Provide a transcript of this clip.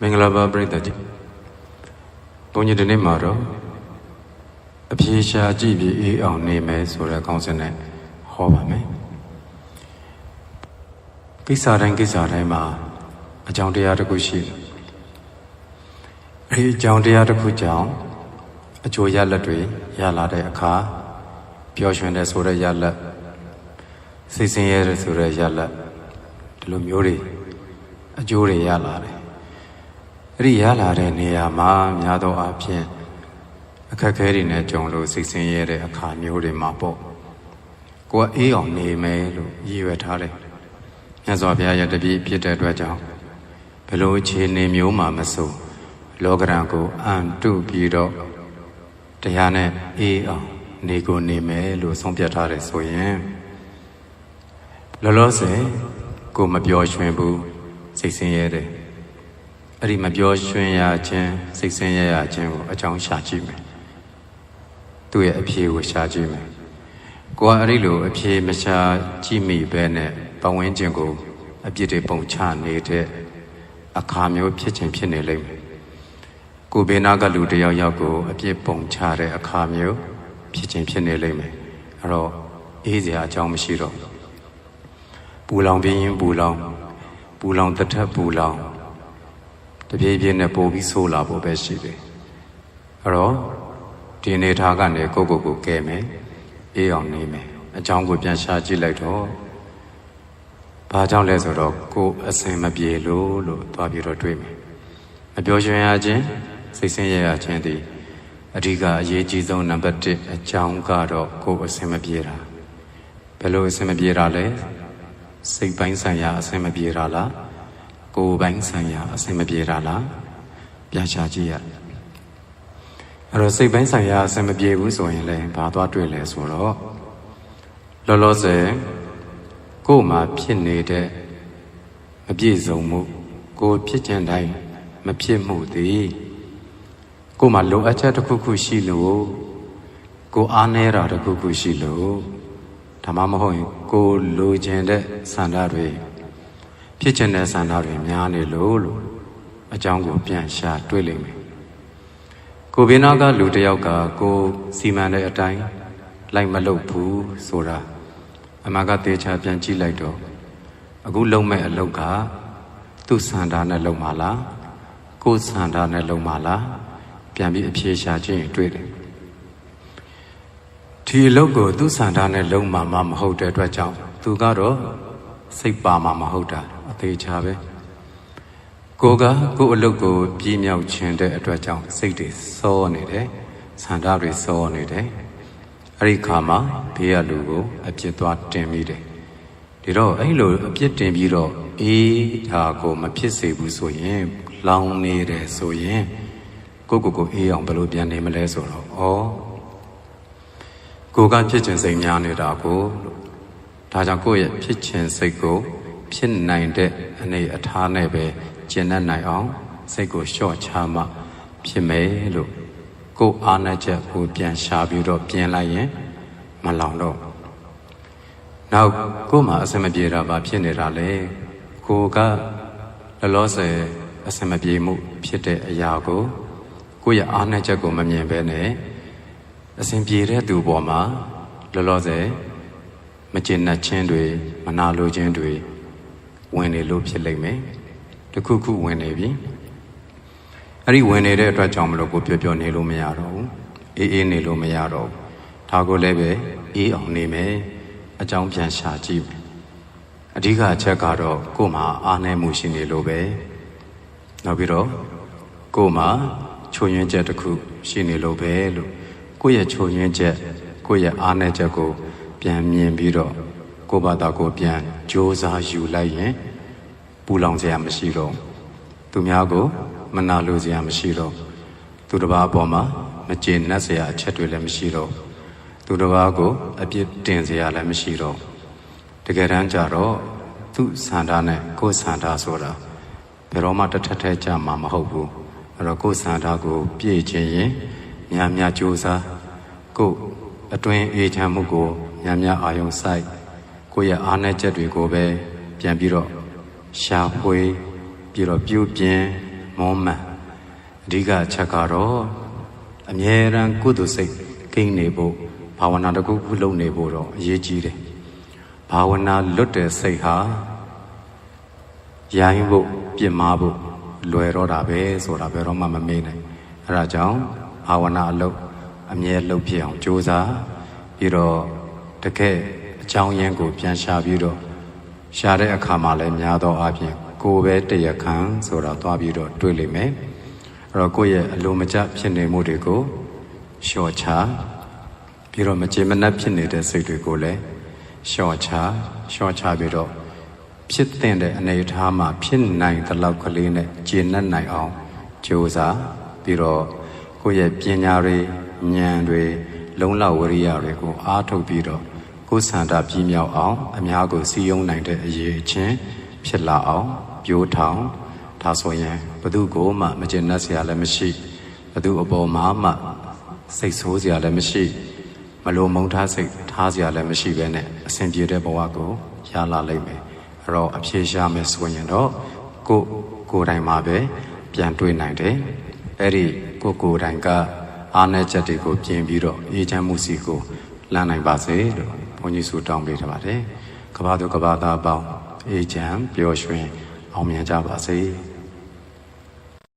မင်္ဂလာပါပရိသတ်ကြီးဘုန်းကြီးဒီနေ့မှာတော့အပြေရှားကြည့်ပြီးအေးအောင်နေမယ်ဆိုတဲ့ကောင်းစင်နဲ့ဟောပါမယ်ကိစ္စတိုင်းကိစ္စတိုင်းမှာအကြောင်းတရားတစ်ခုရှိတယ်အဲဒီအကြောင်းတရားတစ်ခုကြောင့်အကျိုးရလက်တွေရလာတဲ့အခါပျော်ရွှင်တဲ့ဆိုတဲ့ရလက်စိတ်ဆင်းရဲတဲ့ဆိုတဲ့ရလက်ဒီလိုမျိုးတွေအကျိုးတွေရလာတယ် အဲ့ဒီရလာတဲ့နေရာမှာများသောအားဖြင့်အခက်အခဲတွေနဲ့ကြုံလို့စိတ်ဆင်းရဲတဲ့အခါမျိုးတွေမှာပေါ့ကိုကအေးအောင်နေမယ်လို့ရည်ရွယ်ထားတယ်မြတ်စွာဘုရားရဲ့တပည့်ဖြစ်တဲ့အတွက်ကြောင့်ဘယ်လိုအခြေအနေမျိုးမှာမဆိုလောကရန်ကိုအံတုပြီးတော့တရားနဲ့အေးအောင်နေကိုနေမယ်လို့ဆုံးဖြတ်ထားတယ်ဆိုရင်လောလောဆယ်ကိုမပျော်ရွှင်ဘူးစိတ်ဆင်းရဲတယ် အဲ့ဒီမပျော်ရွှင်ရခြင်းစိတ်ဆင်းရဲရခြင်းကိုအကြောင်းရှာကြည့်မယ်သူ့ရဲ့အဖြေကိုရှာကြည့်မယ်ကိုကအဲ့ဒီလိုအဖြေမရှာကြည့်မိပဲနဲ့ပဝန်းကျင်ကိုအပြစ်တွေပုံချနေတဲ့အခါမျိုးဖြစ်ခြင်းဖြစ်နေလိမ့်မယ်ကိုဘေးနာကလူတစ်ယောက်ယောက်ကိုအပြစ်ပုံချတဲ့အခါမျိုးဖြစ်ခြင်းဖြစ်နေလိမ့်မယ်အဲ့တော့အေးစရာအကြောင်းမရှိတော့ဘူးပူလောင်ပြင်းရင်ပူလောင်ပူလောင်တစ်ထက်ပူလောင်တ ပြေးပြေးနဲ့ပို့ပြီးဆိုးလာဖို့ပဲရှိတယ်အဲ့တော့ဒီအနေထားကနေကိုယ့်ကိုယ်ကိုကဲမယ်အေးအောင်နေမယ်အကြောင်းကိုပြန်ရှာကြည့်လိုက်တော့ဘာကြောင့်လဲဆိုတော့ကိုယ်အစင်မပြေလို့လို့သွားပြီးတော့တွေးမယ်မပြောရွှင်ရခြင်းစိတ်ဆင်းရဲရခြင်းဒီအဓိကအရေးကြီးဆုံးနံပါတ်1အကြောင်းကတော့ကိုယ်အစင်မပြေတာဘယ်လိုအစင်မပြေတာလဲစိတ်ပိုင်းဆိုင်ရာအဆင်မပြေတာလား ကိုယ်ပိုင်းဆိုင်ရာအဆင်မပြေတာလားပြန်ရှာကြည့်ရအဲ့တော့စိတ်ပိုင်းဆိုင်ရာအဆင်မပြေဘူးဆိုရင်လည်းဘာသွားတွေ့လဲဆိုတော့လောလောဆယ်ကိုယ်မှာဖြစ်နေတဲ့မပြည့်စုံမှု ကိုယ်ဖြစ်ခြင်းတိုင်းမဖြစ်မှုသည်ကိုယ်မှာလိုအပ်ချက်တစ်ခုခုရှိလို့ကိုယ်အားနည်းတာတစ်ခုခုရှိလို့ဒါမှမဟုတ်ရင်ကိုလိုချင်တဲ့ဆန္ဒတွေ ဖြစ်ချင်တဲ့ဆန္ဒတွေများနေလို့လို့အကြောင်းကိုပြန်ရှာတွေးလိမ့်မယ်ကိုဘေးနာကလူတစ်ယောက်ကကိုစီမံတဲ့အတိုင်းလိုက်မလုပ်ဘူးဆိုတာအမှန်ကတေချာပြန်ကြည့်လိုက်တော့အခုလုံးမဲ့အလုပ်ကသူ့ဆန္ဒနဲ့လုပ်မှာလားကိုယ်ဆန္ဒနဲ့လုပ်မှာလားပြန်ပြီးအဖြေရှာခြင်းတွေ့တယ်ဒီအလုပ်ကိုသူ့ဆန္ဒနဲ့လုံးမှာမမဟုတ်တဲ့အတွက်ကြောင့်သူကတော့ စိတ်ပါမှာမဟုတ်တာအသေးချာပဲကိုကကို့အလုပ်ကိုပြင်းမြောက်ခြင်းတဲ့အတွက်ကြောင့်စိတ်တွေစောနေတယ်ဆန္ဒတွေစောနေတယ်အဲ့ဒီခါမှာဘေးရလူကို အပြစ်သွားတင်မိတယ်ဒီတော့အဲ့လိုအပြစ်တင်ပြီးတော့အေးဒါကိုမဖြစ်စေဘူးဆိုရင် လောင်နေတယ်ဆိုရင်ကိုကိုကိုအေးအောင်ဘယ်လိုပြန်နေမလဲဆိုတော့ဩကိုကဖြစ်ခြင်းစိတ်များနေတာကိုလို့ ဒါကြောင့်ကိုယ့်ရဲ့ဖြစ်ခြင်းစိတ်ကိုဖြစ်နိုင်တဲ့အနေအထားနဲ့ပဲကျင့်တတ်နိုင်အောင်စိတ်ကိုလျှော့ချမှဖြစ်မယ်လို့ကိုယ်အားနဲ့ချက်ကိုပြန်ရှာပြီးတော့ပြင်လိုက်ရင်မလောင်တော့နောက်ကိုယ်မှာအစမပြေတာပါဖြစ်နေတာလေကိုကလောလောဆယ်အစမပြေမှု ဖြစ်တဲ့အရာကိုကိုယ့်ရဲ့အားနဲ့ချက်ကိုမမြင်ဘဲနဲ့အစဉ်ပြေတဲ့သူပေါ်မှာလောလောဆယ် မကျေနပ်ခြင်းတွေမနာလိုခြင်းတွေဝင်နေလို့ဖြစ်လိမ့်မယ်တခုခုဝင်နေပြီအဲ့ဒီဝင်နေတဲ့အတွက်ကြောင့်မလို့ကိုပြောပြောနေလို့မရတော့ဘူးအေးအေးနေလို့မရတော့ဘူးဒါကိုလည်းပဲအေးအောင်နေမယ်အကြောင်းပြန်ရှာကြည့်မယ်အဓိကအချက်ကတော့ကို့မှာအားနည်းမှုရှိနေလို့ပဲနောက်ပြီးတော့ကို့မှာချုံရင်ချက်တစ်ခုရှိနေလို့ပဲလို့ကိုယ့်ရဲ့ချုံရင်းချက်ကိုယ့်ရဲ့အားနည်းချက်ကို ပြန်မြင်ပြီးတော့ကိုယ့်ဘာသာကိုပြန်ကြိုးစားယူလိုက်ရင်ပူလောင်စရာမရှိတော့သူများကိုမနာလိုစရာမရှိတော့သူတစ်ပါးအပေါ်မှာမကျေနပ်စရာအချက်တွေလည်းမရှိတော့သူတစ်ပါးကိုအပြစ်တင်စရာလည်းမရှိတော့တကယ်တမ်းကျတော့သူ့ဆန္ဒနဲ့ကိုယ်ဆန္ဒဆိုတာဘယ်တော့မှတစ်ထက်ထက်ကြမှာမဟုတ်ဘူးအဲ့တော့ကိုယ်ဆန္ဒကိုပြည့်ခြင်းရင်များများကြိုးစားကိုယ်အတွင်းအေးချမ်းမှုကို များများအာရုံစိုက်ကိုယ့်ရဲ့အားနည်းချက်တွေကိုပဲပြန်ပြီးတော့ရှာဖွေပြီးတော့ပြုပြင်မွမ်းမံအဓိကအချက်ကတော့အမြဲတမ်းကုသိုလ်စိတ်ကိန်းနေဖို့ဘာဝနာတစ်ခုခုလုပ်နေဖို့တော့အရေးကြီးတယ်ဘာဝနာလွတ်တဲ့စိတ်ဟာရိုင်းဖို့ပြင်မာဖို့လွယ်တော့တာပဲဆိုတာဘယ်တော့မှမမေ့နိုင်အဲဒါကြောင့်ဘာဝနာအလုပ်အမြဲလုပ်ဖြစ်အောင်ကြိုးစားပြီးတော့ တကယ်အကြောင်းရင်းကိုပြန်ရှာပြီးတော့ရှာတဲ့အခါမှာလည်းများသောအားဖြင့်ကိုယ်ပဲတရားခံဆိုတာသွားပြီးတော့တွေ့လိမ့်မယ်အဲ့တော့ကိုယ့်ရဲ့အလိုမကျဖြစ်နေမှုတွေကိုလျှော့ချပြီးတော့မကြေမနက်ဖြစ်နေတဲ့စိတ်တွေကိုလည်းလျှော့ချလျှော့ချပြီးတော့ဖြစ်တဲ့အနေအထားမှာဖြစ်နိုင်တဲ့လောက်ကလေးနဲ့ကျေနပ်နိုင်အောင်ကြိုးစားပြီးတော့ကိုယ့်ရဲ့ပညာတွေဉာဏ်တွေလုံလဝရိယတွေကိုအားထုတ်ပြီးတော့ ကိုယ်ဆန္ဒပြည့်မြောက်အောင် အများကိုစီယုံနိုင်တဲ့အရေးအချင်းဖြစ်လာအောင်ပြိုးထောင်ဒါဆိုရင်ဘသူကိုမှမကျေနပ်စရာလည်းမရှိဘသူအပေါ်မှာမှစိတ်ဆိုးစရာလည်းမရှိ မလိုမုန်းထားစိတ်ထားစရာလည်းမရှိဘဲနဲ့အဆင်ပြေတဲ့ဘဝကိုရလာလိမ့်မယ်အဲ့တော့အဖြေရှာမယ်ဆိုရင်တော့ကိုကိုယ်တိုင်မှာပဲပြန်တွေ့နိုင်တယ်အဲ့ဒီကိုကိုယ်တိုင်ကအားနည်းချက်တွေကိုပြင်ပြီးတော့အေးချမ်းမှုစီကိုလမ်းနိုင်ပါစေလို့ ဘုန်းကြီးဆုတောင်းပေးထားပါတယ်ကဘာသူကဘာသားအပေါင်းအေးချမ်းပျော်ရွှင်အောင်မြင်ကြပါစေ